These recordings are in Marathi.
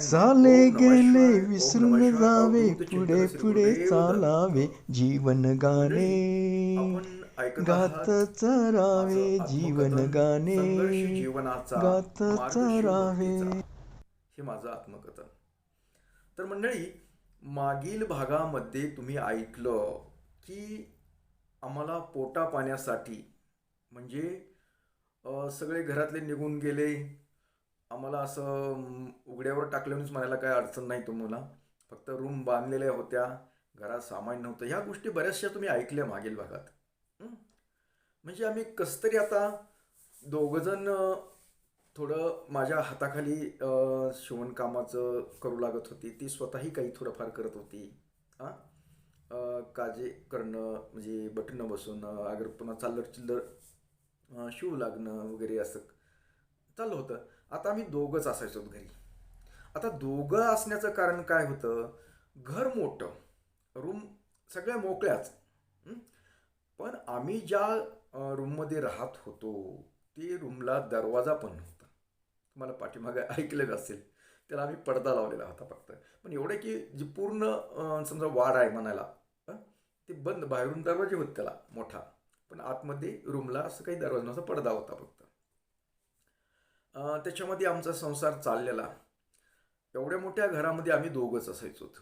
चाले गेले विसरून जावे पुढे पुढे. चालावे जीवन गाणे। गात चरावे जीवन गाणे। गात चरावे. हे माझं आत्मकथन. तर मंडळी मागील भागामध्ये तुम्ही ऐकलं की आम्हाला पोटा पाण्यासाठी म्हणजे सगळे घरातले निघून गेले. आम्हाला असं उघड्यावर टाकल्यानेच म्हणायला काय अडचण नाही तुम्हाला. फक्त रूम बांधलेल्या होत्या. घरात सामान नव्हतं. ह्या गोष्टी बऱ्याचशा तुम्ही ऐकल्या मागील भागात. म्हणजे आम्ही कसं तरी आता दोघंजण थोडं माझ्या हाताखाली शिवणकामाचं करू लागत होती. ती स्वतःही काही थोडंफार करत होती. हां? काजे करणं म्हणजे बटणं बसवणं अगर पुन्हा चालर चिल्लर शिव लागणं वगैरे असं चाललं होतं. आता आम्ही दोघंच असायचो घरी. आता दोघं असण्याचं कारण काय होतं? घर मोठं. रूम सगळ्या मोकळ्याच. पण आम्ही ज्या रूममध्ये राहत होतो ते रूमला दरवाजा पण नव्हता. तुम्हाला पाठीमागे ऐकलेलं असेल. त्याला आम्ही पडदा लावलेला होता फक्त. पण एवढं की जी पूर्ण समजा वाड आहे म्हणायला ते बंद बाहेरून दरवाजे होते त्याला मोठा. पण आतमध्ये रूमला असं काही दरवाजा नव्हता पडदा होता फक्त. त्याच्यामध्ये आमचा संसार चाललेला. एवढ्या मोठ्या घरामध्ये आम्ही दोघंच असायचो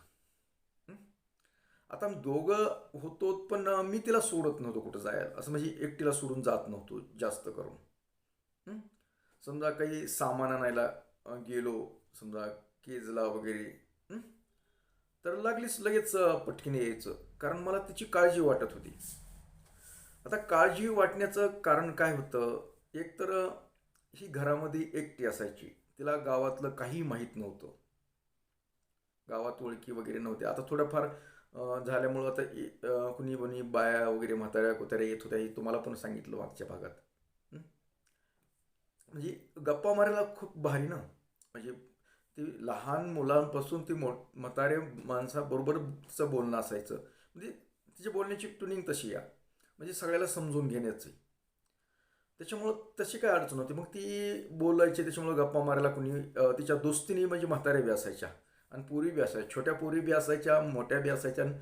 आता आम्ही दोघं होतो पण मी तिला सोडत नव्हतो कुठं जायला. असं म्हणजे एकटीला सोडून जात नव्हतो जास्त करून. समजा काही सामान आणायला गेलो समजा केजला वगैरे. तर लागलीच लगेच पटकीने यायचं. कारण मला तिची काळजी वाटत होती. आता काळजी वाटण्याचं कारण काय होतं? एक तर ही घरामध्ये एकटी असायची. तिला गावातलं काही माहीत नव्हतं. गावात ओळखी वगैरे नव्हते. आता थोडंफार झाल्यामुळं आता कुणी कुणी बाया वगैरे म्हाताऱ्या कोताऱ्या येत होत्या हे तुम्हाला पण सांगितलं मागच्या भागात. म्हणजे गप्पा मारायला खूप भारी ना. म्हणजे ती लहान मुलांपासून ती मो म्हाताऱ्या माणसाबरोबरचं बोलणं असायचं. म्हणजे तिच्या बोलण्याची ट्युनिंग तशी या. म्हणजे सगळ्याला समजून घेण्याची. त्याच्यामुळं तशी काय अडचण होती. मग ती बोलायची त्याच्यामुळं गप्पा मारायला कुणी तिच्या दोस्तीने म्हणजे म्हाताऱ्या बी असायच्या आणि पोरी बी असायच्या. छोट्या पोरी बी असायच्या मोठ्या बी असायच्या आणि,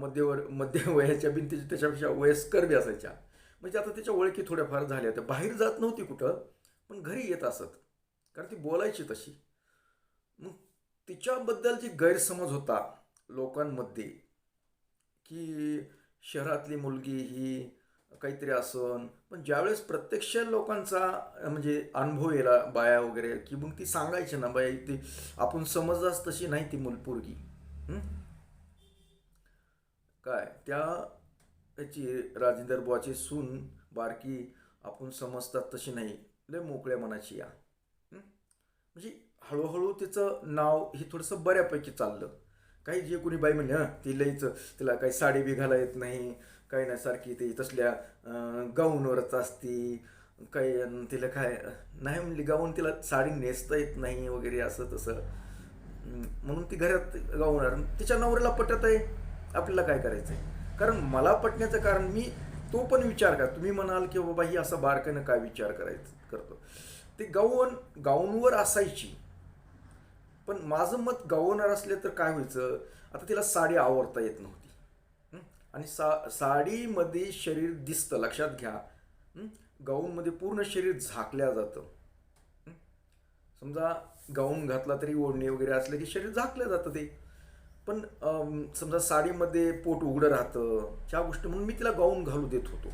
मध्यवर मध्य वयाच्या बिन त्याच्या त्याच्यापेक्षा वयस्कर बी असायच्या. म्हणजे आता त्याच्या ओळखी थोड्याफार झाल्या त्या बाहेर जात नव्हती कुठं पण घरी येत असत. कारण ती बोलायची तशी. मग तिच्याबद्दल जी गैरसमज होता लोकांमध्ये की शहरातली मुलगी ही काहीतरी आसन पण ज्यावेळेस प्रत्यक्ष लोकांचा म्हणजे अनुभव येला बाया वगैरे की मग ती सांगायची ना बाया ती आपण समजलाच तशी नाही ती मुल पोरगी. काय? त्या त्याची राजेंद्र बुवाची सून बारकी आपण समजतात तशी नाही. लय मोकळ्या मनाची या. म्हणजे हळूहळू तिचं नाव हे थोडंसं बऱ्यापैकी चाललं. काही जे कोणी बाई म्हणले हां ती लईच तिला काही साडी बी घाला येत नाही काही नाही सारखी ती तसल्या गाऊनवरच असती काही तिला काय नाही म्हणली गाऊन तिला साडी नेसता येत नाही वगैरे असं तसं. म्हणून ती घरात गाऊन तिच्या नवऱ्याला पटत आहे आपल्याला काय करायचं आहे कारण मला पटण्याचं कारण मी तो पण विचार करा तुम्ही म्हणाल की बाबा ही असं बारकाईनं काय विचार करायचं करतो? ते गाऊन गाऊनवर असायची. पण माझं मत गाऊनवर असले तर काय व्हायचं? आता तिला साडी आवडता येत नव्हती. आणि सा साडीमध्ये शरीर दिसतं लक्षात घ्या. गाऊनमध्ये पूर्ण शरीर झाकल्या जातं. समजा गाऊन घातला तरी ओढणी वगैरे असलं की शरीर झाकलं जातं ते. पण समजा साडीमध्ये पोट उघडं राहतं ह्या गोष्टी म्हणून मी तिला गाऊन घालू देत होतो.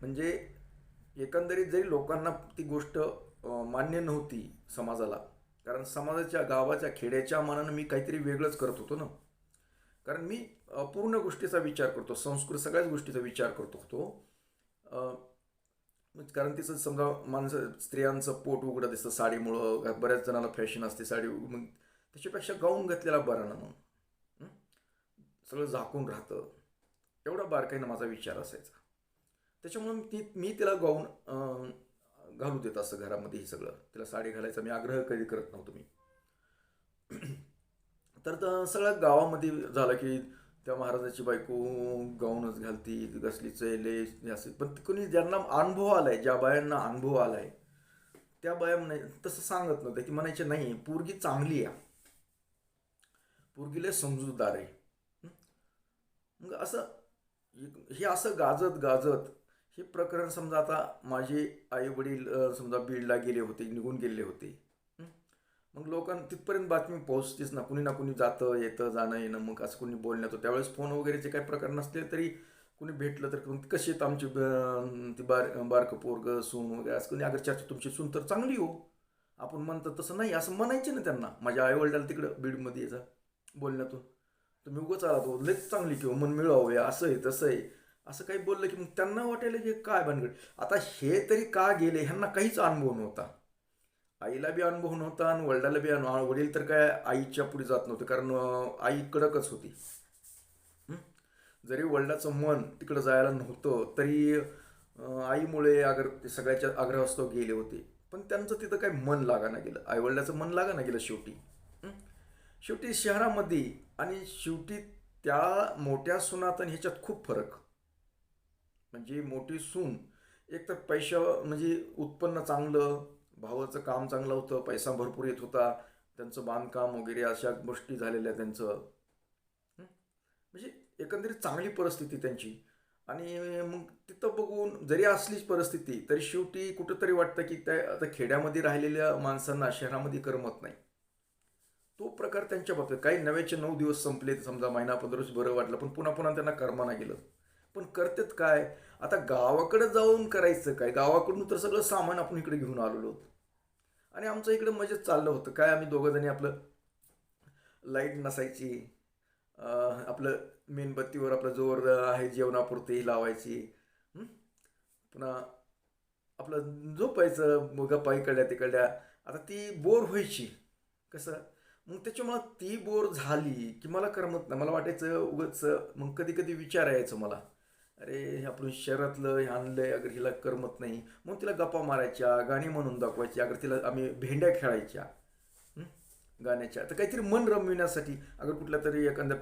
म्हणजे एकंदरीत जरी लोकांना ती गोष्ट मान्य नव्हती समाजाला कारण समाजाच्या गावाच्या खेड्याच्या मानानं मी काहीतरी वेगळंच करत होतो ना. कारण मी पूर्ण गोष्टीचा विचार करतो संस्कृत सगळ्याच गोष्टीचा विचार करत होतो. कारण तिचं समजा माणसं स्त्रियांचं पोट उघडं दिसतं साडीमुळं बऱ्याच जणाला फॅशन असते साडी मग त्याच्यापेक्षा गाऊन घातलेला बरा ना मग सगळं झाकून राहतं. एवढा बारकाईनं माझा विचार असायचा. त्याच्यामुळं ती मी तिला गाऊन घालू देत असं घरामध्ये हे सगळं. तिला साडी घालायचा मी आग्रह कधी करत नव्हतो मी. तर सगळं गावामध्ये झालं की त्या महाराजाची बायको गाऊनच घालती कसली चैले असे. पण कोणी ज्यांना अनुभव आलाय ज्या बायांना अनुभव आलाय त्या बाया म्हणाय तसं सांगत नव्हतं की म्हणायचे नाही पोरगी चांगली आहे. पोरगीला समजूतदार आहे. मग असं हे असं गाजत गाजत हे प्रकरण समजा आता माझे आई वडील समजा बीडला गेले होते निघून गेले होते. मग लोकांना तिथपर्यंत बातमी पोहोचतेच ना. कुणी ना कुणी जातं येतं जाणं येणं मग असं कुणी बोलण्यात होतं. त्यावेळेस फोन वगैरेचे काही प्रकार नसले तरी कुणी भेटलं तर मग कशी आहेत आमची ती बार बारकं पोरग सून वगैरे असं कोणी अगर चर्चा तुमची सून तर चांगली हो. आपण म्हणतो तसं नाही असं म्हणायचे ना त्यांना. माझ्या आई वडिलाला तिकडं बीडमध्ये यायचा बोलण्यातून. तुम्ही उगंच आला तो हो. लयच चांगली किंवा मन मिळावूया असं आहे तसं आहे. असं काही बोललं की मग त्यांना वाटायला की काय भानगड? आता हे तरी का गेले? ह्यांना काहीच अनुभव नव्हता. आईला बी अनुभव नव्हता आणि वडिलाला बी अनुभव वडील तर काय आईच्या पुढे जात नव्हते कारण आई कडकच होती. जरी वडिलाचं मन तिकडं जायला नव्हतं तरी आईमुळे अगर ते सगळ्याच्या आग्रहास्तव गेले होते. पण त्यांचं तिथं काही मन लागाना गेलं. आई वडिलाचं मन लागाना गेलं शेवटी. शेवटी शहरामध्ये आणि शेवटी त्या मोठ्या सुनात आणि ह्याच्यात खूप फरक. म्हणजे मोठी सून एक तर पैशा म्हणजे उत्पन्न चांगलं भावाचं काम चांगलं होतं पैसा भरपूर येत होता त्यांचं बांधकाम वगैरे अशा गोष्टी झालेल्या त्यांचं. म्हणजे एकंदरीत चांगली परिस्थिती त्यांची. आणि मग तिथं बघून जरी असलीच परिस्थिती तरी शेवटी कुठंतरी वाटतं की त्या आता खेड्यामध्ये राहिलेल्या माणसांना शहरामध्ये करमत नाही. तो प्रकार त्यांच्या बाबतीत. काही नव्याचे नऊ दिवस संपले समजा महिना पंधरा दिवस बरं वाटलं पण पुन्हा पुन्हा त्यांना कर्माना गेलं. पण करतात काय? आता गावाकडे जाऊन करायचं काय? गावाकडून तर सगळं सामान आपण इकडे घेऊन आलेलो होतो. आणि आमचं इकडे मजेत चाललं होतं. काय आम्ही दोघंजणी आपलं लाइट नसायची. आपलं मेणबत्तीवर आपलं जोर आहे जेवणापुरती लावायची. पुन्हा आपलं झोपायचं गप्पा इकडल्या तिकडल्या. आता ती बोर व्हायची. कसं? मग त्याच्यामुळं ती बोर झाली की मला करमत नाही. मला वाटायचं उगच मग कधी कधी विचार यायचं मला. अरे हे आपण शहरातलं हे आणलंय अगर हिला करमत नाही मग तिला गप्पा मारायच्या गाणी म्हणून दाखवायची अगर तिला आम्ही भेंड्या खेळायच्या गाण्याच्या. तर काहीतरी मन रमविण्यासाठी अगर कुठल्या तरी एखाद्या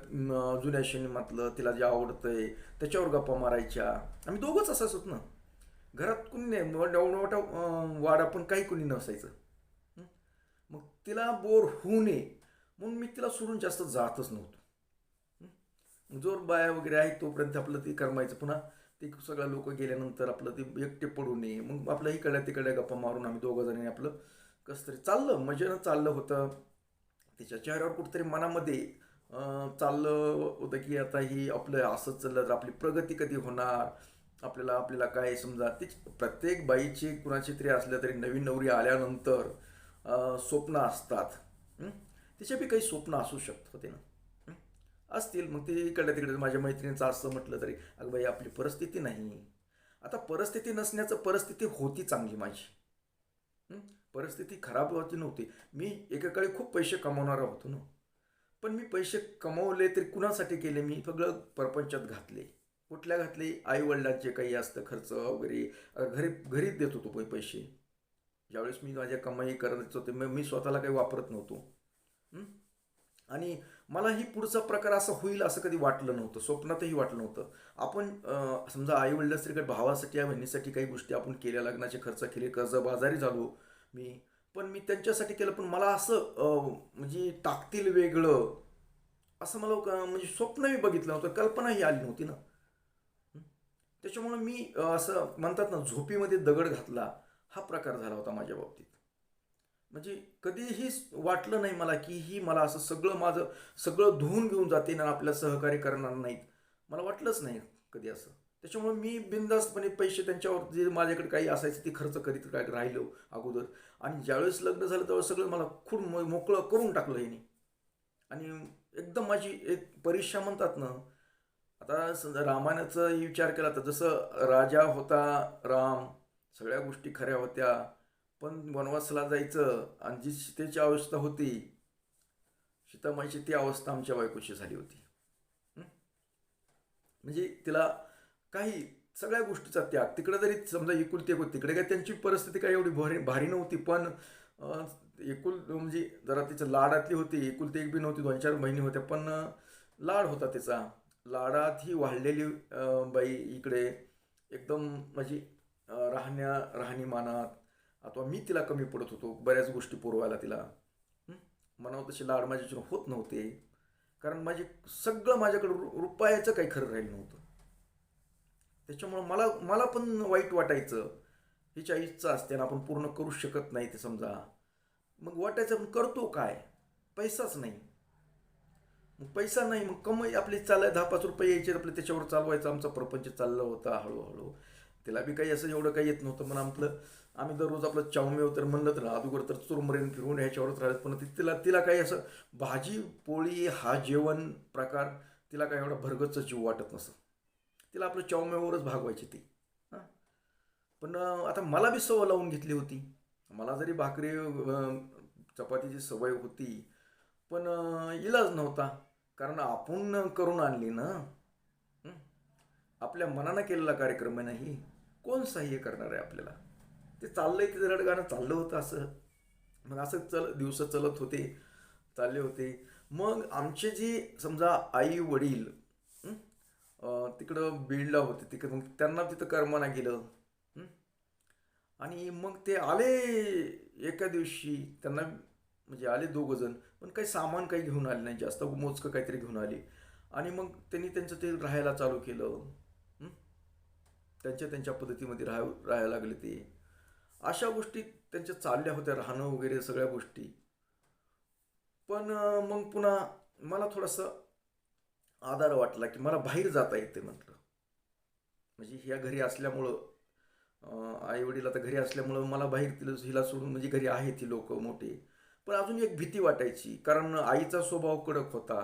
जुन्या सिनेमातलं तिला जे आवडतं आहे त्याच्यावर गप्पा मारायच्या. आम्ही दोघंच असायचोत ना. घरात कुणी नाही मोठा वाडा पण काही कुणी नसायचं. मग तिला बोर होऊ नये म्हणून मी तिला सोडून जास्त जातच नव्हतो. जोर बाया वगैरे आहे तोपर्यंत आपलं ते करमायचं. पुन्हा ते सगळं लोक गेल्यानंतर आपलं ते एकटे पडू नये. मग आपलं इकडल्या तिकडल्या गप्पा मारून आम्ही दोघं जणांनी आपलं कसं तरी चाललं. मजेनं चाललं होतं. त्याच्या चेहऱ्यावर कुठेतरी मनामध्ये चाललं होतं की आता ही आपलं असंच चाललं तर आपली प्रगती कधी होणार? आपल्याला आपल्याला काय समजा? ती प्रत्येक बाईची कुणाची तरी असल्या तरी नवीन नवरी आल्यानंतर स्वप्न असतात. हं? बी काही स्वप्न असू शकत होते ना. असतील. मग ते इकडल्या तिकडे माझ्या मैत्रिणीचं असं म्हटलं तरी अगं बाई आपली परिस्थिती नाही. आता परिस्थिती नसण्याचं परिस्थिती होती चांगली माझी. परिस्थिती खराब होती नव्हती. मी एकेकाळी खूप पैसे कमावणारा होतो ना. पण मी पैसे कमावले तरी कुणासाठी केले? मी सगळं प्रपंचात घातले. कुठल्या घातले? आई वडिलांचे काही असतं खर्च वगैरे. घरी घरीच देत होतो पण पैसे. ज्यावेळेस मी माझ्या कमाई करायचं होते मग मी स्वतःला काही वापरत नव्हतो. आणि मलाही पुढचा प्रकार असा होईल असं कधी वाटलं नव्हतं स्वप्नातही वाटलं नव्हतं. आपण समजा आई वडिलांसाठी भावासाठी या बहिणीसाठी काही गोष्टी आपण केल्या लग्नाचे खर्च केले कर्जबाजारी झालो मी पण मी त्यांच्यासाठी केलं पण मला असं म्हणजे टाकतील वेगळं असं मला म्हणजे स्वप्नही बघितलं नव्हतं कल्पनाही आली नव्हती ना. त्याच्यामुळं मी असं म्हणतात ना झोपीमध्ये दगड घातला हा प्रकार झाला होता माझ्या बाबतीत. म्हणजे कधीही वाटलं नाही मला की ही मला असं सगळं माझं सगळं धुवून घेऊन जाते ना आपल्या सहकार्य करणार नाहीत. मला वाटलंच नाही कधी असं. त्याच्यामुळे मी बिनधास्तपणे पैसे त्यांच्यावर जे माझ्याकडे काही असायचं ते खर्च करीत काय राहिलो अगोदर. आणि ज्यावेळेस लग्न झालं त्यावेळेस सगळं मला खूप मो- मोकळं करून टाकलं ह्याने आणि एकदम माझी एक परीक्षा म्हणतात ना आता समजा रामायणाचा विचार केला तर जसं राजा होता राम सगळ्या गोष्टी खऱ्या होत्या. पण वनवासाला जायचं आणि जी सीतेची अवस्था होती सीतामाईची ती अवस्था आमच्या बायकोशी झाली होती. म्हणजे तिला काही सगळ्या गोष्टीचा त्याग तिकडे जरी समजा एकुलती एक होती तिकडे काय त्यांची परिस्थिती काही एवढी भारी भारी नव्हती पण एकुल म्हणजे जरा तिचं लाडातली होती एकुलती एक बी नव्हती दोन चार महिने होत्या पण लाड होता तिचा. लाडात ही वाढलेली बाई इकडे एकदम म्हणजे राहण्या राहणीमानात अथवा मी तिला कमी पडत होतो बऱ्याच गोष्टी पुरवायला तिला. म्हणावं मनावर तसे लाड माझ्याच्यानं होत नव्हते. कारण माझे सगळं माझ्याकडं रु रुपयाचं काही खरं राहिलं नव्हतं. त्याच्यामुळं मला मला पण वाईट वाटायचं. हिच्या इच्छा असते ना आपण पूर्ण करू शकत नाही ते समजा. मग वाटायचं पण करतो काय? पैसाच नाही. मग पैसा नाही मग कमाई आपली चालाय दहा पाच रुपये यायचे आपले त्याच्यावर चालवायचं. आमचा प्रपंच चालला होता हळूहळू. तिला बी काही असं एवढं काही येत नव्हतं. म्हणून आपलं आम्ही दररोज आपलं चावमेव तर म्हणलं तर अगोदर तर चुरमरेन फिरून ह्याच्यावरच राहत पण तिला तिला काही असं भाजी पोळी हा जेवण प्रकार तिला काही एवढा भरगतचं जीव वाटत नसं तिला आपलं चावमेवरच भागवायची ती. हां. पण आता मला बी सवय लावून घेतली होती. मला जरी भाकरी चपातीची सवय होती पण इलाज नव्हता. कारण आपण करून आणली ना. आपल्या मनानं केलेला कार्यक्रम आहे नाही कोण सहाय्य करणार आहे आपल्याला? ते चाललंय ते रडगाणं चाललं होतं असं. मग असं चल दिवस चलत होते चालले होते. मग आमचे जे समजा आई वडील तिकडं बीडला होते तिकडं मग त्यांना तिथं कर्माना गेलं. आणि मग ते आले एका दिवशी त्यांना म्हणजे आले दोघं जण पण काही सामान काही घेऊन आले नाही जास्त मोजकं काहीतरी घेऊन आले. आणि मग त्यांनी त्यांचं ते राहायला चालू केलं. त्यांच्या त्यांच्या पद्धतीमध्ये राह राहायला लागले ते. अशा गोष्टी त्यांच्या चालल्या होत्या राहणं वगैरे सगळ्या गोष्टी. पण मग पुन्हा मला थोडंसं आधार वाटला की मला बाहेर जाता येते म्हटलं. म्हणजे ह्या घरी असल्यामुळं आई वडील आता घरी असल्यामुळं मला बाहेर तिला हिला सोडून म्हणजे घरी आहे ती लोक मोठे. पण अजून एक भीती वाटायची कारण आईचा स्वभाव कडक होता.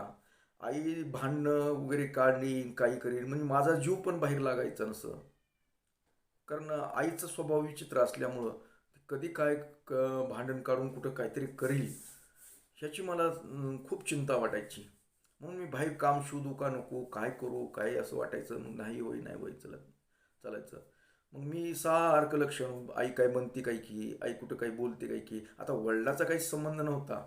आई भांडणं वगैरे काढली काही करेल म्हणजे माझा जीव पण बाहेर लागायचा नसं. कारण आईचा स्वभाव विचित्र असल्यामुळं कधी काय क- भांडण काढून कुठं काहीतरी करील ह्याची मला खूप चिंता वाटायची. म्हणून मी बाहेर काम शोधू का नको? काय करू? काय असं वाटायचं? मग नाही होई नाही होई चला चालायचं. मग मी सारखं लक्ष आई काय म्हणते काय की? आई कुठं काही बोलते काय की? आता वडिलाचा काही संबंध नव्हता.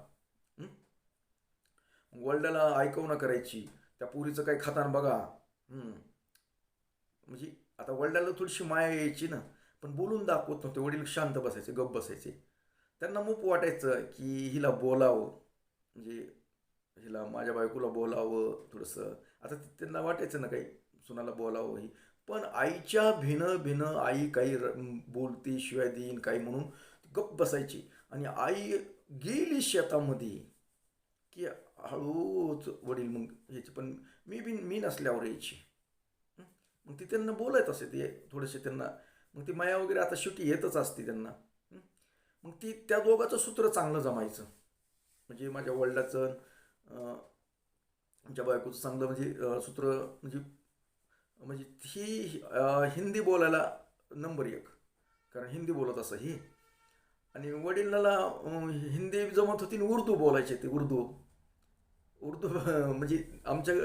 वडिलाला ऐकवणं करायची. त्या पुरीचं काही खातान बघा. म्हणजे आता वडिलाला थोडीशी माया यायची ना पण बोलून दाखवत नव्हते. वडील शांत बसायचे गप्प बसायचे. त्यांना मूप वाटायचं की हिला बोलावं. म्हणजे हिला माझ्या बायकोला बोलावं थोडंसं. आता त्यांना वाटायचं ना काही सुनाला बोलावं ही. पण आईच्या भिनं भिनं आई काही र- बोलते शिवाय देईन काही म्हणून गप्प बसायची. आणि आई गेली शेतामध्ये की हळूच वडील मग यायची. पण मी बिन मी नसल्यावर यायची. मग ती त्यांना बोलत असे ते थोडेसे त्यांना. मग ती माया वगैरे आता शेवटी येतच असते त्यांना. मग ती त्या दोघाचं सूत्र चांगलं जमायचं. म्हणजे माझ्या वडिलाचं अं, आमच्या बायकोचं चांगलं म्हणजे सूत्र म्हणजे म्हणजे ही हिंदी बोलायला नंबर एक. कारण हिंदी बोलत असं ही. आणि वडिलाला हिंदी जमत होती आणि उर्दू बोलायचे ते उर्दू. उर्दू म्हणजे आमच्या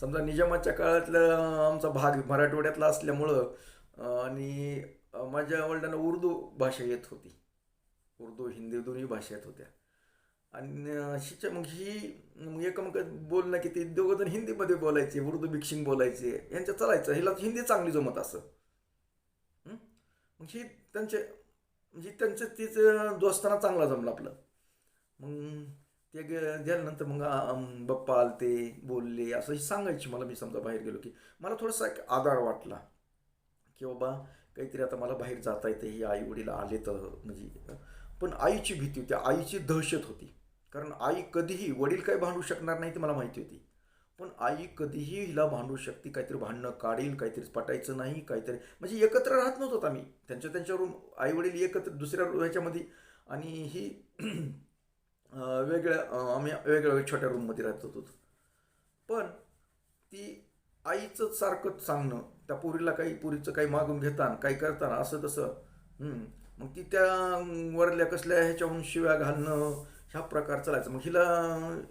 समजा निजामाच्या काळातला आमचा भाग मराठवाड्यातला असल्यामुळं आणि माझ्या वडिलांना उर्दू भाषा येत होती. उर्दू हिंदी दोन्ही भाषा येत होत्या. आणि अं, मग ही मग बोलणं की ते दोघंजण हिंदीमध्ये बोलायचे उर्दू भिक्षिंग बोलायचे यांचं चालायचं हिला हिंदी चांगली जमत असं. मग ही त्यांचे म्हणजे त्यांचं तिचं दोस्ताना चांगला जमलं आपलं. मग ते गे- गेल्यानंतर मग बाप्पा आलते बोलले असं ही सांगायची मला मी समजा बाहेर गेलो की मला थोडासा एक आधार वाटला की बाबा काहीतरी आता मला बाहेर जाता येते ही आई वडील आले तर म्हणजे पण आईची भीती होती आईची दहशत होती. कारण आई कधीही वडील काही भांडू शकणार नाही ते मला माहिती होती. पण आई कधीही हिला भांडू शकते काहीतरी भांडणं काढील काहीतरी पटायचं नाही काहीतरी म्हणजे एकत्र राहत नव्हतो आम्ही. त्यांच्या त्यांच्या रूम आई वडील एकत्र दुसऱ्या ह्याच्यामध्ये आणि ही वेगळ्या आम्ही वेगळ्या वेगळ्या छोट्या रूममध्ये राहत होतो. पण ती आईचं सारखंच सांगणं त्या पोरीला काही पोरीचं काही मागून घेताना काही करताना असं तसं मग ती त्या वरल्या कसल्या ह्याच्याहून शिव्या घालणं ह्या प्रकार चालायचं. मग हिला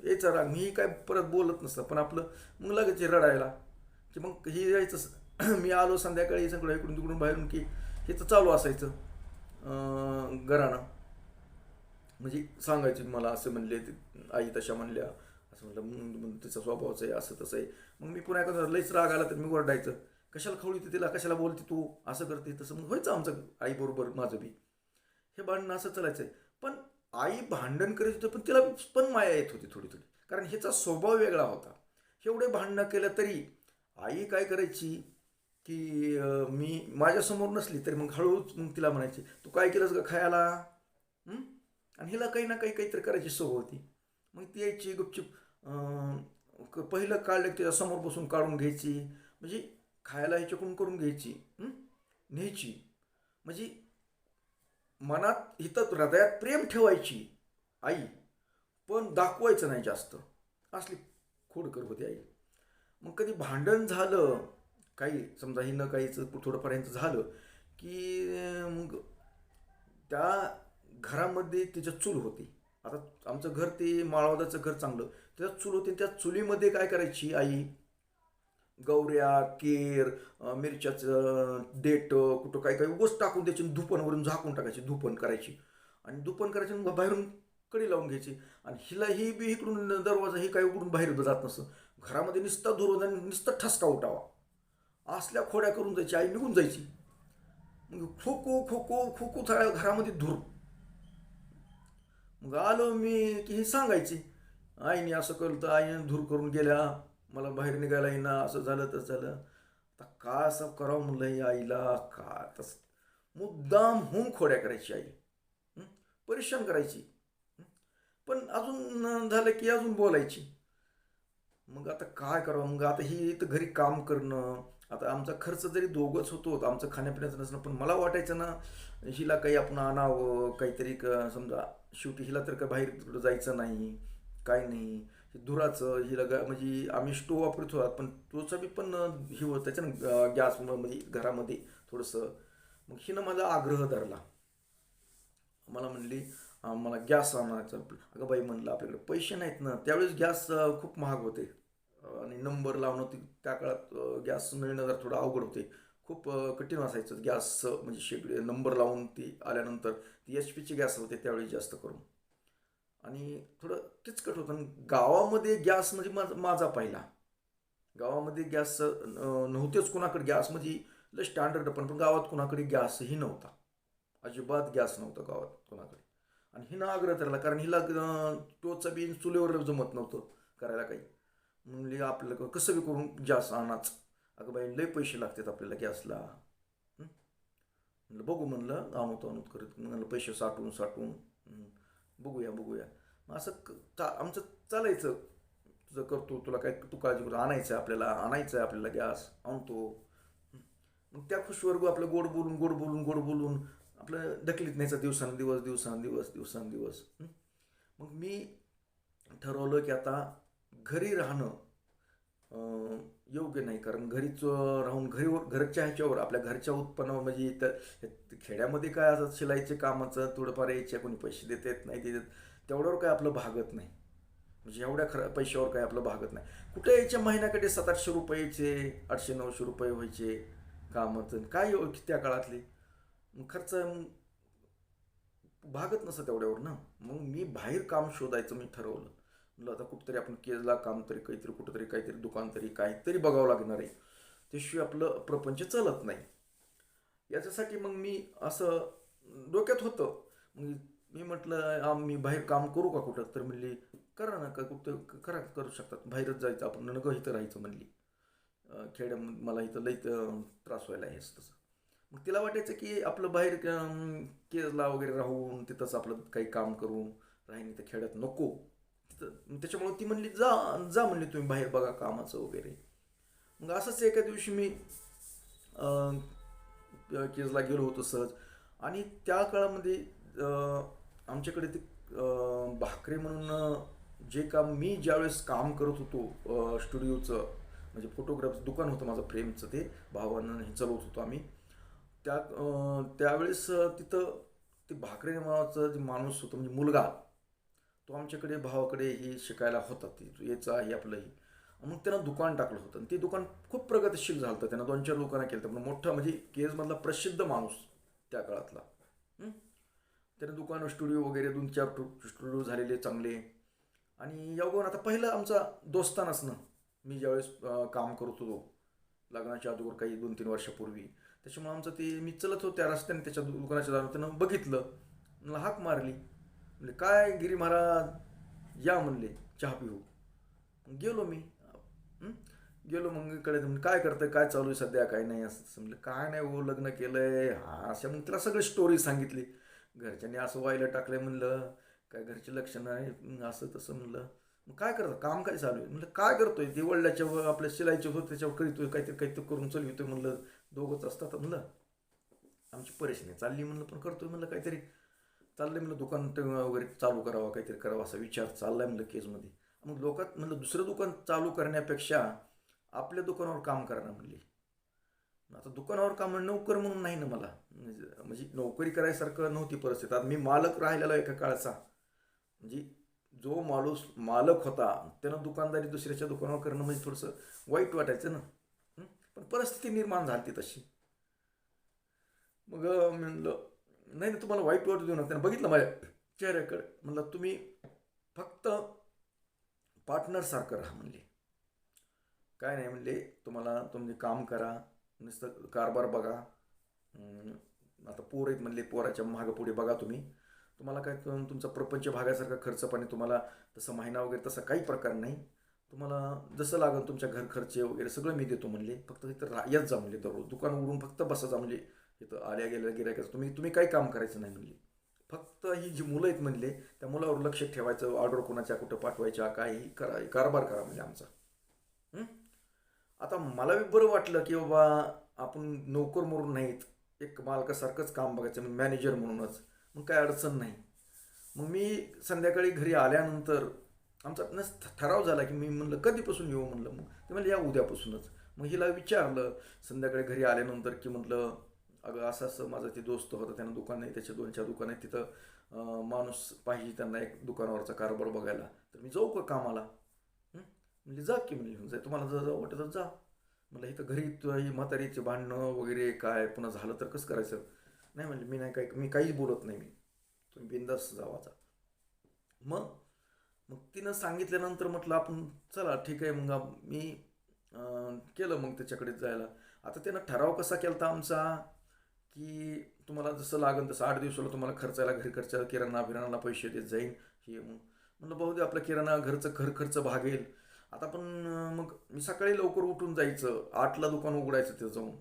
यायचा राग मी काय परत बोलत नसतं पण आपलं मग लगेच रडायला. की मग ही यायचं मी आलो संध्याकाळी सगळं इकडून तिकडून बाहेरून की हे तर चालू असायचं घराणं म्हणजे सांगायचे मला असं म्हणले ते आई तशा म्हणल्या असं म्हटलं "मग- तिचा स्वभावच आहे असं तसं आहे. मग मी पुन्हा एखादा लईच राग आला तर मी ओरडायचं कशाला खवळीते तिला कशाला बोलते तू? असं करते तसं मग व्हायचं आमचं आईबरोबर माझं बी. हे भांडणं असं चालायचं. आहे पण आई भांडण करीत होती पण तिला पण माया येत होती थोडी थोडी कारण ह्याचा स्वभाव वेगळा होता. एवढे भांडणं केलं तरी आई काय करायची की मी माझ्यासमोर नसली तरी मग हळूहळूच मग तिला म्हणायची तू काय केलंस ग खायला? आणि हिला काही ना काही काहीतरी करायची सवय होती. मग ती यायची गुपचूप क- पहिलं काढलं की तिच्या समोर बसून काढून घ्यायची. म्हणजे खायला ह्याच्याकडून करून घ्यायची न्यायची. म्हणजे मनात इथं हृदयात प्रेम ठेवायची आई. पण दाखवायचं नाही जास्त. असली खोडकर होती आई. मग कधी भांडण झालं काही समजा हिनं काहीच थोडंपर्यंत झालं की मग त्या घरामध्ये त्याच्या चूल होती. आता आमचं घर ते माळवदाचं घर चांगलं. त्याच्यात चूल होती त्या चुलीमध्ये काय करायची आई? गौऱ्या केर मिरच्याचं देठ कुठं काय काय उगस टाकून द्यायची आणि धुपणवरून झाकून टाकायची धुपण करायची. आणि धुपण करायची बाहेरून कडी लावून घ्यायची. आणि हिला ही बी इकडून दरवाजा ही काय उघडून बाहेर जात नसतं. घरामध्ये नुसता धुरून आणि नुसता ठसका उठावा. असल्या खोड्या करून जायची आई निघून जायची. मग खो खो खो खो खो थोड्या घरामध्ये धूर. मग आलो मी की हे सांगायची. आईने असं केलं तर आईने धूर करून गेल्या. मला बाहेर निघायला येईना असं झालं तसं झालं. आता का असं करावं म्हणलं या आईला? का तस मुद्दाम होऊन खोड्या करायची आई. परिश्रम करायची. पण अजून झालं की अजून बोलायची. मग आता काय करावं? मग आता ही इथं घरी काम करणं आता आमचा खर्च जरी दोघंच होतो आमचं खाण्यापिण्याचं नसणं पण मला वाटायचं ना हिला काही आपण आणावं काहीतरी क- समजा शेवटी हिला तर काय बाहेर कुठं जायचं नाही काय नाही धुराचं हिला गा म्हणजे आम्ही स्टोव वापरत होतो पण तोचा बी पण हे होतं त्याच्यानं गॅस म्हणजे घरामध्ये थोडंसं मग हिनं माझा आग्रह धरला. मला म्हणली मला गॅस आणायचा. अगं बाई म्हणलं आपल्याकडे पैसे नाहीत ना. त्यावेळेस गॅस खूप महाग होते. आणि नंबर लावणं ती त्या काळात गॅस मिळणं जर थोडं अवघड होते. खूप कठीण असायचं गॅस म्हणजे शेगडी नंबर लावून ती आल्यानंतर ती एच पीची गॅस होते त्यावेळी जास्त करून. आणि थोडं किचकट होतं. आणि गावामध्ये गॅस म्हणजे माझा माझा पहिला. गावामध्ये गॅस नव्हतेच कुणाकडे गॅस म्हणजे लय स्टँडर्ड पण पण गावात कुणाकडे गॅसही नव्हता. अजिबात गॅस नव्हता गावात कोणाकडे. आणि हिनं आग्रह धरला कारण हिला अं, टोचा बी चुलीवर जमत नव्हतं करायला काही. म्हणली आपल्याला कसं बी करून गॅस आणाच अगं बाई लय पैसे लागतात आपल्याला गॅसला. म्हणलं बघू म्हणलं आणूत आणूत करत. म्हणलं पैसे साठवून साठवून. बघूया बघूया. मग असं क- चा आमचं चालायचं. तुझं करतो तुला काय तू काळजी करतो आणायचं आहे आपल्याला आणायचं आहे आपल्याला गॅस आणतो. मग त्या खुशवर आपलं गोड बोलून गोड बोलून गोड बोलून आपलं ढकलीत न्यायचं दिवसांदिवस दिवसांदिवस दिवसांदिवस मग मी ठरवलं की आता घरी राहणं योग्य नाही. कारण घरीच राहून घरीवर घरच्या ह्याच्यावर आपल्या घरच्या उत्पन्नावर म्हणजे इथं खेड्यामध्ये काय असं शिलाईचे कामाचं थोडंफार यायचे कोणी पैसे देत येत नाही देत तेवढ्यावर काय आपलं भागत नाही. म्हणजे एवढ्या खरं पैशावर काय आपलं भागत नाही. कुठे यायच्या महिन्याकडे सात आठशे रुपयाचे आठशे नऊशे रुपये व्हायचे कामाचं काय त्या काळातले? मग खर्च भागत नसतं तेवढ्यावर ना. मग मी बाहेर काम शोधायचं मी ठरवलं. म्हणलं आता कुठंतरी आपण केजला काम तरी काहीतरी कुठंतरी काहीतरी दुकान तरी काहीतरी बघावं लागणार आहे. त्याशिवाय आपलं प्रपंच चालत नाही. याच्यासाठी मग मी असं डोक्यात होतं. मग मी म्हटलं आ, मी बाहेर काम करू का कुठं? तर म्हणली करा ना का कुठं करा करू शकतात. बाहेरच जायचं आपण नको इथं राहायचं म्हणली. खेड्या मला इथं लई त्रास व्हायला आहे तसं मग तिला वाटायचं की आपलं बाहेर केजला वगैरे राहून तिथंच आपलं काही काम करून राहीन तर खेड्यात नको. त्याच्यामुळे ती म्हणली जा जा म्हणली तुम्ही बाहेर बघा कामाचं वगैरे. मग असंच एका दिवशी मी केजला गेलो होतो सहज. आणि त्या काळामध्ये आमच्याकडे ते भाकरे म्हणून जे काम मी ज्यावेळेस काम करत होतो स्टुडिओचं म्हणजे फोटोग्राफचं दुकान होतं माझं फ्रेमचं ते भावानं हे चालवत होतो आम्ही. त्या त्यावेळेस तिथं ते भाकरे नावाचं जे माणूस होतं म्हणजे मुलगा तो आमच्याकडे भावाकडे हे शिकायला होता. ते याचं आहे आपलंही. मग त्यानं दुकान टाकलं होतं. आणि ते दुकान खूप प्रगतिशील झालं होतं त्यानं दोन चार दुकानं केलं पण मोठं म्हणजे केजमधला प्रसिद्ध माणूस त्या काळातला. त्यानं दुकान स्टुडिओ वगैरे दोन चार स्टुडिओ झालेले चांगले. आणि यावरून आता पहिलं आमचा दोस्तान असणं. मी ज्यावेळेस काम करत होतो लग्नाच्या अगोदर काही दोन तीन वर्षापूर्वी. त्याच्यामुळे आमचं ते मी चलत होतो त्या रस्त्याने त्याच्या दुकानाच्या दारात त्यानं बघितलं. मला हाक मारली. म्हणले काय गिरी महाराज? या म्हणले चहा पिऊ. मग गेलो मी. गेलो मग इकडे म्हणले, काय करतं काय चालू आहे सध्या? काय नाही. असं म्हणलं काय नाही हो लग्न केलंय. हा अशा मग तिला सगळी स्टोरी सांगितली. घरच्यांनी असं व्हायला टाकलंय म्हणलं काय घरचे लक्षणं आहे असं तसं म्हणलं मग काय करतं? काम काय चालू आहे? म्हणलं काय करतोय? ते वडिलाच्यावर व आपल्या शिलाईच्या होत त्याच्यावर करीतोय काहीतरी काहीतरी करून चालवितोय म्हणलं दोघंच असतात म्हणलं. आमची परेशानी चालली म्हणलं पण करतोय म्हणलं काहीतरी. चाललंय म्हणलं दुकान वगैरे चालू करावं काहीतरी करावं असा विचार चाललाय म्हणलं केसमध्ये. मग लोकात म्हणलं दुसरं दुकान चालू करण्यापेक्षा आपल्या दुकानावर काम करा म्हणली. आता दुकानावर काम म्हणजे नोकर म्हणून नाही ना मला. म्हणजे-, म्हणजे नोकरी करायसारखं नव्हती परिस्थिती. आता मी मालक राहिलेला एका काळचा. म्हणजे जो माणूस मालक होता त्यानं दुकानदारी दुसऱ्याच्या दुकानावर करणं म्हणजे थोडंसं वाईट वाटायचं ना. पण परिस्थिती निर्माण झाली तशी. मग म्हणलं नाही ना तुम्हाला वाईट वाटू देऊ नका. त्यानं बघितलं माझ्या चेहऱ्याकडे. म्हणलं तुम्ही फक्त पार्टनरसारखं राहा म्हणले. काय नाही म्हणले तुम्हाला तुम्ही काम करा नुसतं कारभार बघा. आता पोर आहेत म्हणले पोराच्या मागं पुढे बघा तुम्ही. तुम्हाला काय तुमचा प्रपंच भागासारखा खर्च पाणी तुम्हाला तसं महिना वगैरे तसा काही प्रकार नाही. तुम्हाला जसं लागेल तुमच्या घर खर्चे वगैरे सगळं मी देतो म्हणले. फक्त इथं रा येत जा म्हणले दररोज. दुकान उघडून फक्त बसा जा म्हणजे इथं आल्या गेल्या गिरायकाचं तुम्ही तुम्ही काही काम करायचं नाही म्हणले. फक्त ही जी मुलं आहेत म्हणले त्या मुलावर लक्ष ठेवायचं ऑर्डर कोणाच्या कुठं पाठवायच्या काही करा कारभार करा म्हणजे आमचा. आता मला बी बरं वाटलं की बाबा आपण नोकर म्हणून नाहीत. एक मालकासारखंच काम बघायचं मॅनेजर म्हणूनच. मग काय अडचण नाही. मग मी संध्याकाळी घरी आल्यानंतर आमचा नस ठराव झाला की मी म्हणलं कधीपासून येऊ म्हणलं मग? ते म्हणलं या उद्यापासूनच. मग हिला विचारलं संध्याकाळी घरी आल्यानंतर की म्हटलं अगं असं असं माझा ते दोस्त होता त्यांना दुकान आहे त्याच्या दोन चार दुकान आहे तिथं माणूस पाहिजे त्यांना एक दुकानावरचा कारभार बघायला. तर मी जाऊ का कामाला? म्हणजे जा की म्हणली जा तुम्हाला जर जाऊ वाटत तर जा. म्हणलं इथं घरी तुझी ही म्हातारीचे भांडणं वगैरे काय पुन्हा झालं तर कसं करायचं? नाही म्हणजे मी नाही काय मी काहीच बोलत नाही मी. तुम्ही बिंदास जावाचा मग मग तिनं सांगितल्यानंतर म्हटलं आपण चला ठीक आहे मग मी केलं मग त्याच्याकडे जायला. आता त्यानं ठराव कसा केला होता आमचा? की तुम्हाला जसं लागेल तसं आठ दिवसाला तुम्हाला खर्चायला घरी खर्च किराणा बिराणाला पैसे देत जाईल हे म्हणून. म्हणलं भाऊ दे आपलं किराणा घरचं घर खर्च भागेल. आता पण मग मी सकाळी लवकर उठून जायचं आठला दुकान उघडायचं ते जाऊन.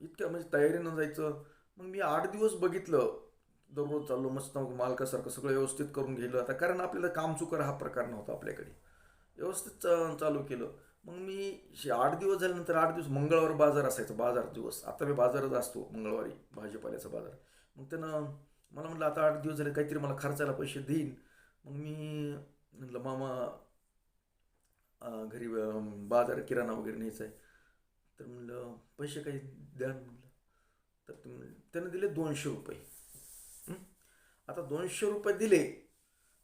इतक्या म्हणजे तयारीनं जायचं. मग मी आठ दिवस बघितलं. दररोज चाललो मस्त मालकासारखं सगळं व्यवस्थित करून गेलं आता कारण आपल्याला काम चुकर हा प्रकार नव्हता आपल्याकडे. व्यवस्थित चा- चालू केलं. मग मी शे- आठ दिवस झाल्यानंतर आठ दिवस मंगळवार बाजार असायचा बाजार दिवस. आता मी बाजारच असतो मंगळवारी भाजीपाल्याचा बाजार. मग त्यानं मला म्हटलं आता आठ दिवस झाले काहीतरी मला खर्चायला पैसे देईन. मग मी म्हटलं मामा घरी बाजार किराणा वगैरे न्यायचा आहे. तर म्हणलं पैसे काही द्या म्हटलं. तर त्यानं दिले दोनशे रुपये. आता दोनशे रुपये दिले.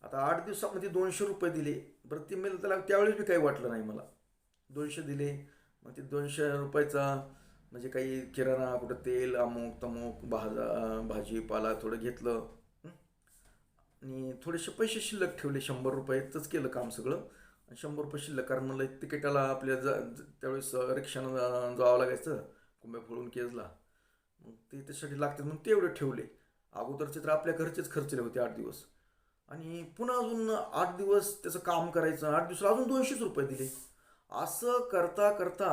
आता आठ दिवसामध्ये दोनशे रुपये दिले. बरं ते मला त्याला त्यावेळेस बी काही वाटलं नाही मला. दोनशे दिले. मग ते दोनशे रुपयाचा म्हणजे काही किराणा कुठं तेल अमुक तमुक भाजा भाजीपाला थोडं घेतलं. आणि थोडेसे पैसे शिल्लक ठेवले शंभर रुपयाचंच केलं काम सगळं. आणि शंभर रुपये शिल्लक कारण म्हणलं तिकिटाला आपल्या जा ज- त्यावेळेस रिक्षानं जा- जावं लागायचं कुंभ्या फोडून केजला. मग ते त्याच्यासाठी लागतात म्हणून तेवढे ठेवले. अगोदरचे तर आपल्या घरचेच खर्चले होते आठ दिवस. आणि पुन्हा अजून आठ दिवस त्याचं काम करायचं आठ दिवसाला अजून दोनशेच रुपये दिले. असं करता करता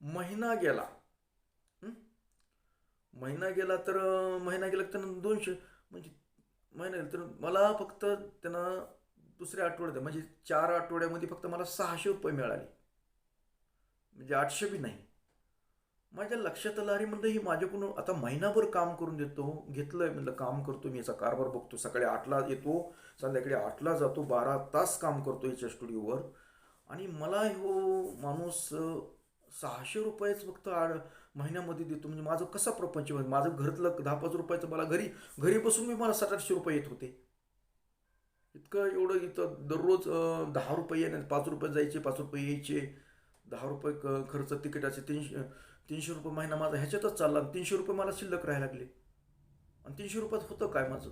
महिना गेला. महिना गेला तर महिना गेला तर दोनशे म्हणजे महिना गेला तर मला फक्त त्यानं दुसऱ्या आठवड्यात म्हणजे चार आठवड्यामध्ये फक्त मला सहाशे रुपये मिळाले. म्हणजे आठशे बी नाही. माझ्या लक्षात आलं अरे म्हणलं ही माझ्याकडून आता महिनाभर काम करून देतो घेतलंय म्हणलं काम करतो मी याचा कारभार बघतो सकाळी आठला येतो संध्याकाळी आठला जातो बारा तास काम करतो याच्या स्टुडिओवर. आणि मला हो माणूस सहाशे रुपयेच फक्त आड महिन्यामध्ये देतो. म्हणजे माझं कसा प्रपंच माझं घरातलं दहा पाच रुपयाचं मला घरी घरी बसून मी मला सात आठशे रुपये येत होते. इतकं एवढं इथं दररोज दहा रुपये येणे पाच रुपये जायचे पाच रुपये यायचे. दहा रुपये क खर्च तिकिटाचे तीनशे तीनशे रुपये महिना माझा ह्याच्यातच चालला आणि तीनशे रुपये मला शिल्लक राहायला लागले. आणि तीनशे रुपयात होतं काय माझं?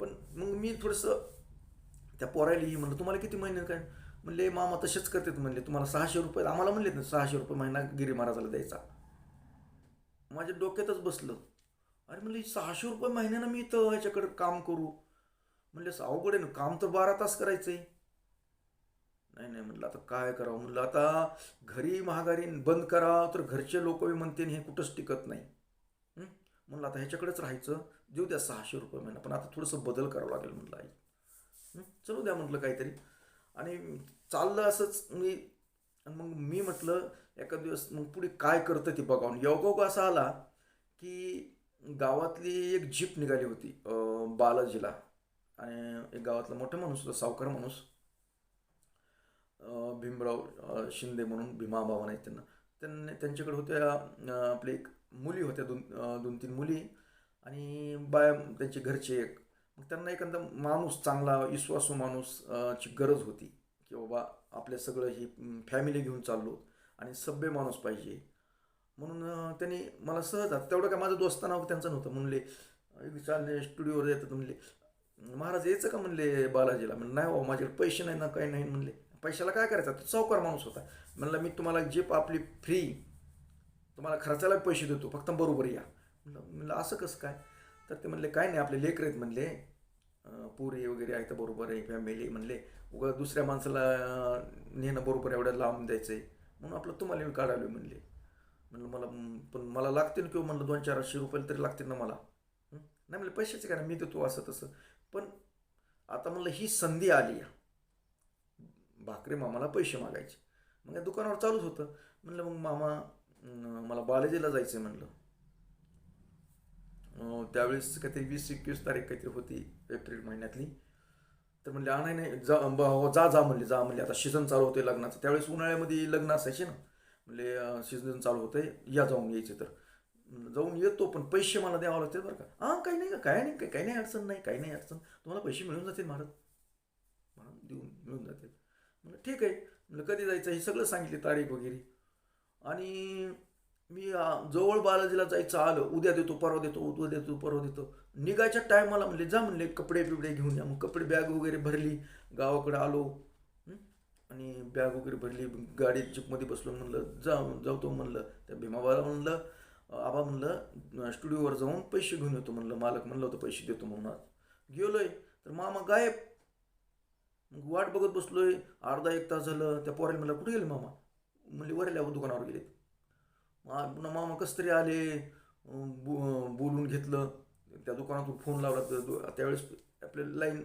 पण मग मी थोडंसं त्या पोरायला ही म्हणलं तुम्हाला किती महिने काय? म्हणले मामा तसेच करतात म्हणले तुम्हाला सहाशे रुपये आम्हाला म्हणलेत ना सहाशे रुपये महिना गिरी महाराजाला द्यायचा. माझ्या डोक्यातच बसलं. अरे म्हणले सहाशे रुपये महिन्यानं मी इथं ह्याच्याकडे काम करू? म्हणले "असं अवघड आहे ना काम तर बारा तास करायचं आहे नाही नाही म्हटलं आता काय करावं? म्हणलं आता घरी महागारी बंद करावं तर घरचे लोक म्हणते हे कुठंच टिकत नाही. म्हणलं आता ह्याच्याकडेच राहायचं देऊ द्या सहाशे रुपये महिना पण आता थोडंसं बदल करावं लागेल म्हणलं आई. चलू द्या म्हटलं काहीतरी. आणि चाललं असंच मी आणि मग मी म्हटलं एका दिवस मग पुढे काय करतं ते बघावून योगायोग असा आला की गावातली एक जीप निघाली होती बालाजीला. आणि एक गावातला मोठा माणूस होता सावकार माणूस. भीमराव शिंदे म्हणून भीमा बाबा आहेत त्यांना. त्यांनी त्यांच्याकडे होत्या आपली आपले एक मुली होत्या दोन दोन तीन मुली. आणि बाया त्यांचे घरचे एक मग त्यांना एखादा माणूस चांगला विश्वासू माणूस ची गरज होती की बाबा आपल्या सगळं ही फॅमिली घेऊन चाललो आणि सभ्य माणूस पाहिजे. म्हणून त्यांनी मला सहज तेवढं काय माझं दोस्ताना त्यांचं नव्हतं. म्हणले "अं, चालले स्टुडिओवर येतात. म्हणले महाराज यायचं का? म्हणले बालाजीला. म्हणलं नाही बाबा माझ्याकडे पैसे नाही ना काही नाही. म्हणले पैशाला काय करायचं? तो चौकार माणूस होता. म्हणलं मी तुम्हाला जीप आपली फ्री तुम्हाला खर्चाला पैसे देतो फक्त बरोबर या. म्हणलं म्हणलं असं कसं काय? तर ते म्हणले काय नाही आपले लेकर आहेत म्हणले. पुरी वगैरे वगैरे आहेत बरोबर आहे फॅमिली म्हणले. उगा दुसऱ्या माणसाला नेणं बरोबर एवढं लांब द्यायचं आहे म्हणून आपलं तुम्हाला मी काढावे म्हणले. म्हणलं मला पण मला लागतील किंवा म्हणलं दोन चारशे रुपये तरी लागतील ना मला. नाही म्हणलं पैशाचे काय नाही, मी देतो असं तसं. पण आता म्हणलं ही संधी आली आहे. भाकरे मामाला पैसे मागायचे. मग दुकानावर चालूच होतं. म्हणलं मग मामा मला बालाजीला जायचं आहे म्हणलं. त्यावेळेस काहीतरी वीस एकवीस तारीख काहीतरी होती एप्रिल महिन्यातली. तर म्हणले हा नाही नाही जा हो, जा जा म्हणले जा म्हणले आता सीझन चालू होते लग्नाचं. त्यावेळेस उन्हाळ्यामध्ये लग्न असायचे ना. म्हणले सीझन चालू होते या जाऊन यायचे तर. जाऊन येतो पण पैसे मला द्यावं लागतील बरं का. हां काही नाही का काय नाही काय काही नाही अडचण नाही काही नाही अडचण. तुम्हाला पैसे मिळून जातील महाराज. म्हणून देऊन मिळून जातील. म्हणलं ठीक आहे. म्हणलं कधी जायचं? हे सगळं सांगितले तारीख वगैरे. आणि मी जवळ बालाजीला जायचं आलं. उद्या देतो परवा देतो उद्या देतो परवा देतो. निघायच्या टायमाला म्हणले जा म्हणले कपडे बिपडे घेऊन या. मग कपडे बॅग वगैरे भरली. गावाकडे आलो. आणि बॅग वगैरे भरली. गाडीत जीपमध्ये बसलो. म्हणलं जा जाऊतो म्हणलं त्या भीमाबाला म्हणलं आबा म्हणलं स्टुडिओवर जाऊन पैसे घेऊन येतो. म्हणलं मालक म्हणलं होतं पैसे देतो म्हणून आज. गेलोय. तर मामा गायब. मग वाट बघत बसलोय. अर्धा एक तास झालं. त्या पोराला म्हणलं कुठे गेले मामा? म्हणले वरल्या दुकानावर गेलेत. पुन्हा मामा कसं तरी आले बु बो- बोलून घेतलं. त्या दुकानातून फोन लावला. तर त्यावेळेस आपल्या लाईन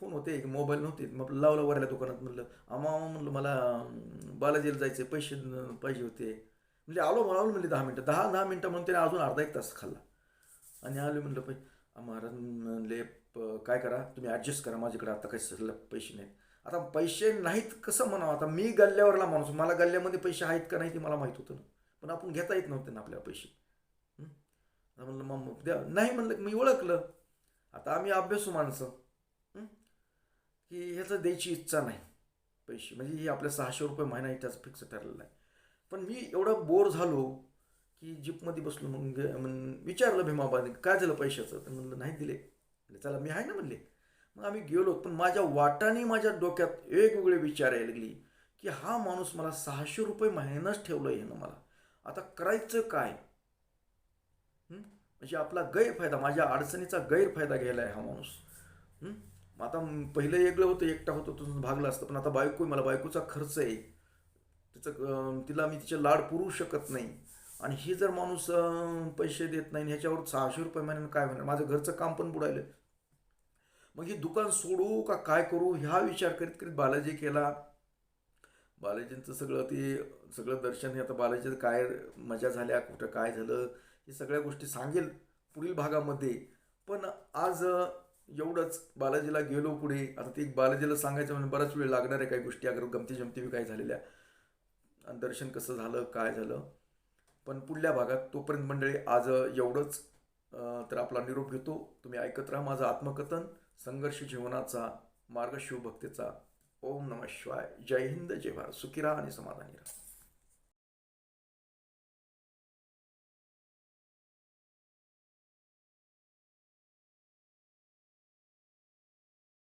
फोन होते की मोबाईल नव्हते. मग लावला वरल्या दुकानात म्हणलं आम्हा म्हणलं मला बालाजीला जायचे पैसे पाहिजे होते. म्हणजे आलो मला आलो म्हणले दहा मिनटं. दहा दहा मिनटं म्हणून त्याने अजून अर्धा एक तास खाल्ला. आणि आलो म्हणलं पै महाराज म्हणले काय करा? तुम्ही ॲडजस्ट करा. माझ्याकडे आता काही सगळं पैसे नाहीत. आता पैसे नाहीत कसं म्हणावं? आता मी गल्ल्यावरला माणूस मला गल्ल्यामध्ये पैसे आहेत का नाही ते मला माहीत होतं ना. पण आपण घेता येत नव्हते ना आपल्याला पैसे. म्हणलं मग द्या. नाही म्हणलं मी ओळखलं. आता आम्ही अभ्यासू माणसं. की ह्याचं द्यायची इच्छा नाही पैसे. म्हणजे हे आपल्या सहाशे रुपये महिना त्याचं फिक्स ठरलेलं आहे. पण मी एवढं बोर झालो की जीपमध्ये बसलो मग विचारलं भीमाबाने काय झालं पैशाचं? तर म्हणलं नाही दिले. चला मी आहे ना म्हणले. मग आम्ही गेलो पण माझ्या वाटाने माझ्या डोक्यात वेगवेगळे विचार यायला लागली की हा माणूस मला सहाशे रुपये महिनाच ठेवलं आहे ना मला. आता करायचं काय? म्हणजे आपला गैरफायदा माझ्या अडचणीचा गैरफायदा घ्यायला आहे हा माणूस. मग आता पहिलं वेगळं होतं एकटा होतं तुझं भागलं असतं. पण आता बायको आहे, मला बायकोचा खर्च आहे. तिचं तिला मी तिचे लाड पुरवू शकत नाही. आणि हे जर माणूस पैसे देत नाही ह्याच्यावर सहाशे रुपये महिन्यानं काय होणार? माझं घरचं काम पण बुडायलं मग हे दुकान सोडू का काय करू? ह्या विचार करीत करीत बालाजी केला. बालाजींचं सगळं ते सगळं दर्शन हे आता बालाजीचं काय मजा झाल्या कुठं काय झालं हे सगळ्या गोष्टी सांगेल पुढील भागामध्ये. पण आज एवढंच बालाजीला गेलो पुढे आता ते बालाजीला सांगायचं म्हणजे बराच वेळ लागणार आहे काही गोष्टी अगर गमती जमती बी काय झालेल्या. आणि दर्शन कसं झालं काय झालं. पण पुढल्या भागात तोपर्यंत मंडळी आज एवढंच तर आपला निरोप घेतो. तुम्ही ऐकत राहा माझं आत्मकथन संघर्ष जीवनाचा मार्ग शिवभक्तीचा ओम नम शिवाय. जय हिंद जय भारत. सुखी राहा आणि समाधानी राहा.